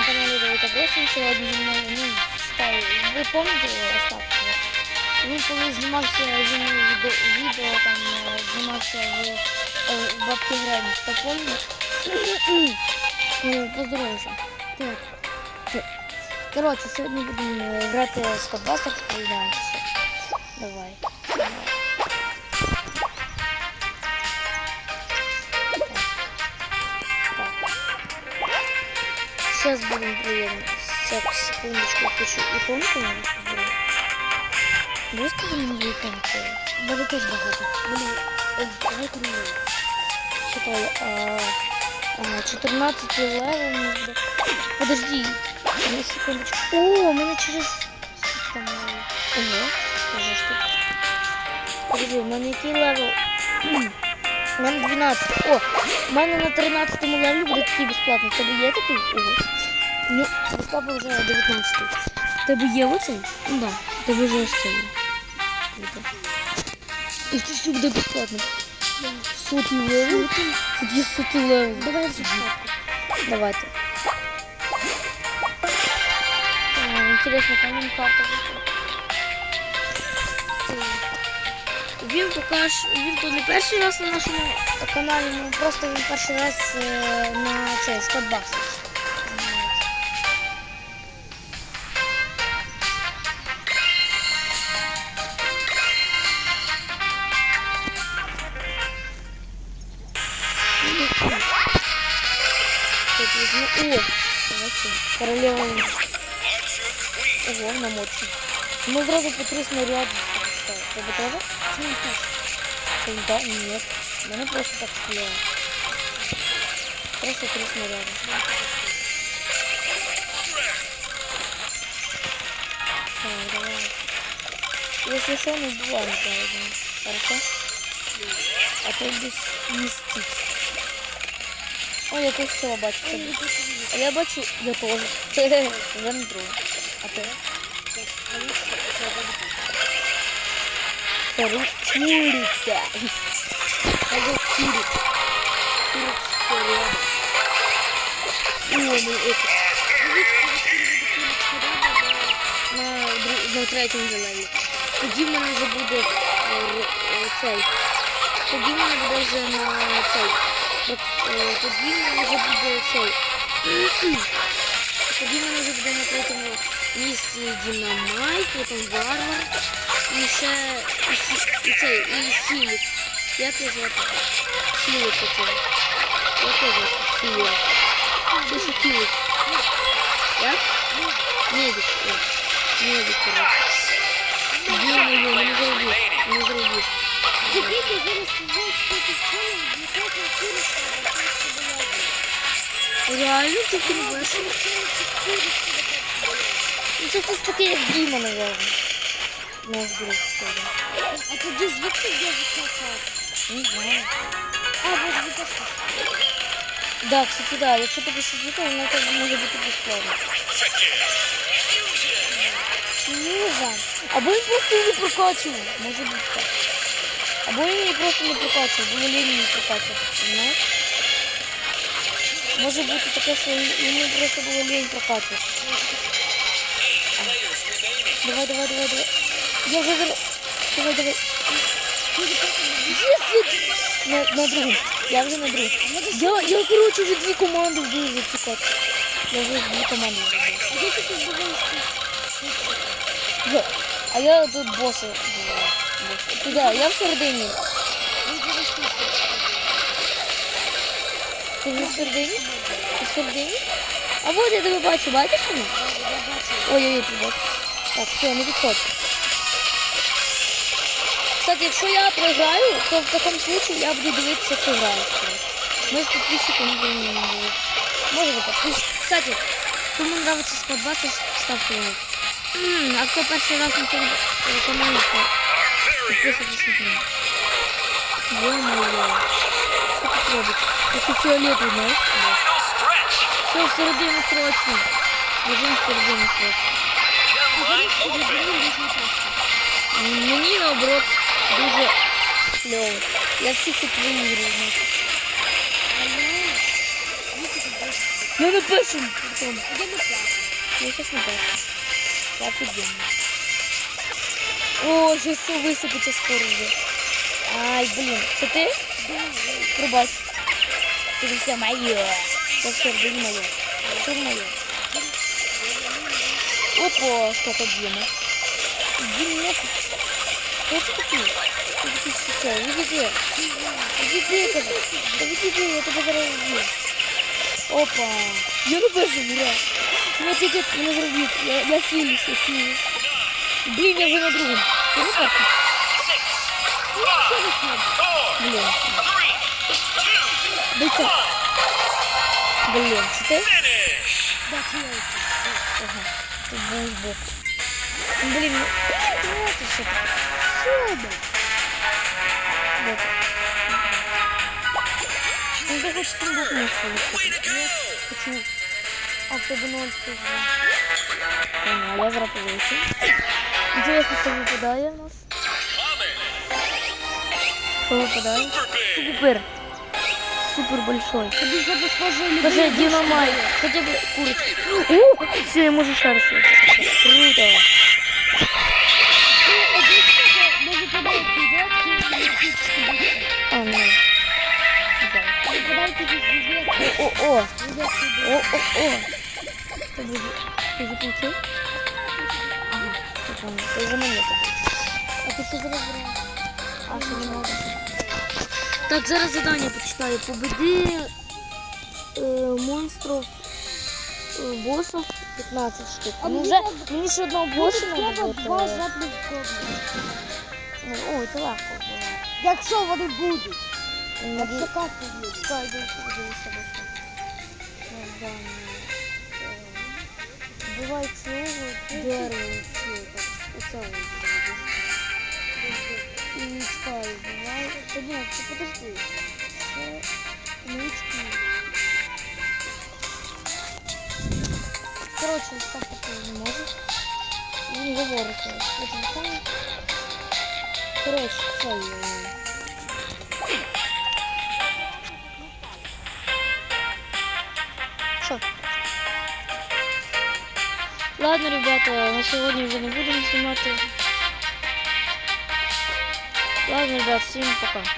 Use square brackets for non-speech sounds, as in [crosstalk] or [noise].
на каналі Давида Госін. Сьогодні зі мною, ну, читаю, ви пам'ятаєте Остап? Він коли знімався зі мною відео, відео там е, знімався в, е, в бабки Грені. Хто пам'ятає? [coughs] Е, Поздоровався. Так. Це- Коротше, сьогодні будемо е, грати з Кодбастер, сповідаємося. Давай. Сейчас будем проверим. Так, секундочку, хочу иконку надо скажем на иконку. Давай тоже багато. Блин, э, давай королеву. Чекай, а, а, 14 левел буде. Подожди, на секундочку. О, у мене через... Скільки там левел? Ого, ого, що? Подожди, у левел? У мене 12. О, у мене на 13 левелі буде такий безплатний. В Тебе є такий? Ого. Ну, у папа вже 19. В Тебе є оцей? Ну да. в Тебе вже ось цей. є. Круто. І це все буде безплатно. Сотий левел. Тут є сотий левел. Давай вже Давайте. А, Интересно, там він карта Він поки ж, він то не перший раз на нашому каналі, ну просто він перший раз е, на цей! Давайте. Королева. Ого, на мочі. Ну зразу по три снаряди. Тебе тоже? Ні, теж. Да, нет. Мене просто так стріляє. Просто три снаряди. Так, давай. Если что, не убиваем правильно. Хорошо? А то здесь містить. О, я тут все бачу. А я бачу, я тоже. [laughs] Я не друг. А ти? Куриця. Куриця. Кажу куриця. Куриця рядом. О, ну это. На, дру- на третьому зелені. Тоді в мене вже буде е, р- е, цей. Тоді в мене буде вже на цей. От, е, Тоді в мене вже буде цей. Тоді в мене вже буде на третьому місці Дінамайт, потім Варвар. І ще і, Сі- і цей, і Сілік. Як його звати? Сілік такий. Як його звати? Сілік. Це ще Сілік. Як? Медик. о. Медик, коротше. Ё-моё, мене зробив. Мене зробив. Реально тільки не вийшло. Ну це просто таке, як Діма, напевно. Наш друг. тоді. А тоді звідки де висока? Не знаю. А, бо звідки. Да, кстати, да, якщо тобі щось звідти, воно теж може бути безплатно. Може. Або він просто її прокачував. Може бути так. Або він її просто не прокачував, бо він її не прокачував. Знаєш? Може бути таке, що йому просто було лінь прокачувати. Давай, давай, давай, давай. Я вже зар... Давай, давай. Єс, я... На, на другу. Я вже на другу. Я, я, коротше, вже дві команди вбив за цю катку. Я вже дві команди вбив. А де ти тут буваєш? Я, а я тут боси буваю. Боси. Туди, я всередині. Ти вже всередині? Ти всередині? А от я тебе бачу, бачиш мене? Ой-ой-ой, ти бачиш. Так, все, не підходь. Кстати, якщо я програю, то в такому случае я буду дивитися, як ти граєш. Ми з підписчиками будемо дивитися. Може не підписчик. Кстати, кому нравится склад 20, ставьте лайк. М, а кто первый раз на цьому каналі, то підписуйтесь на канал. Ё-моё. Що тут робить? Це фіолетовий, знаєш? Все, всередину срочно. Біжимо всередину срочно. Мені наоборот дуже кльово. Я всіх тут виіграю. Я на першому. Потом. А я на п'ятому. Я сейчас на першому. Це офігенно. О, щось все висипеться скоро вже. Ай, блін, це ти? Пробач. Це все моє. Це все блін моє. Це моє. Опа, сколько Дима. Дима. это такие? Кто такие сейчас? Видите? Видите это? Да я тебя зараз убью. Опа. Я на першому, ура. Вот идет, меня зробит. Я, я хилюсь, я хилюсь. Блин, я уже на другом. Ты на першому? Блин. Дайте. Блин, ти? Да. Ага. Тут був збоку. Блін, ну давайте все таки. Сюда. Де ти? Ну ти хочеш там бок не Ні, почему? А в тебе ноль все Ага, я зараз повищу. Інтересно, що випадає у нас? Що випадає? Супер. Супер большой. Тобі за безпожили. Даже динамайт. Хотя бы курочку. О, все, я можу шарить. Круто. О, о, Дядьки. о, о, о. Ты уже, ты заплатил? Ага, ты понял. Ты уже монеты А ты что забрал? А, что не надо? Так, зараз задание почитаю. Победи э, монстров, э, боссов 15 штук. А ну, мені вже, треба- мені ще одного босса Треба надо буде. два жадних гоблина. Ну, О, це легко було. Якщо вони будуть. Ну, Якщо карти будуть. Чекай, дивися, дивися, дивися. Завдання. Е, Буває цього дерево цього. Оце ось. І чекай, буває. Та ні, це подожди. Це книжки. Коротше, ось так таке не може. Він говорить. ось. Я телефон. Ладно, ребята, на сегодня уже не будем снимать. Ладно, ребят, всем пока.